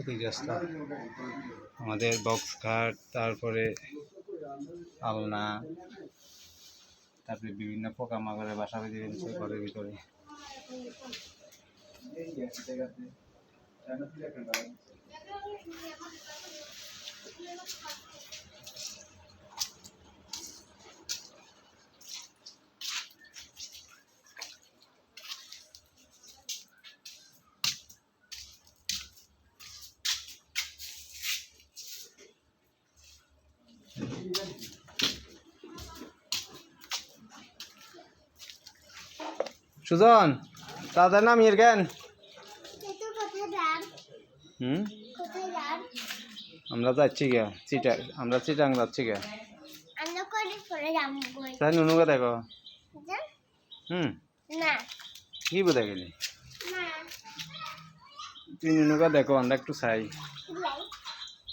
ক্ষতিগ্রস্ত আমাদের বক্স খাট তারপরে আলনা তারপরে বিভিন্ন পোকামাকড়ের বাসা বেঁধে ফেলছে ঘরের ভিতরে। সুজন তাদের নাম ইয়ের জ্ঞান হুম? আমরা যাচ্ছি গে চিটা আমরা চিটাং যাচ্ছি গে তাই নুনুকে দেখো? হুম? কি বোঝা গেলি? তুই নুনুকে দেখো আমরা একটু চাই।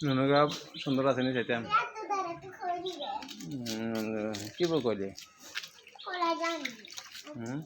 নুনুকা সুন্দর আছে নি চাইতাম কি বল কইলে? হুম?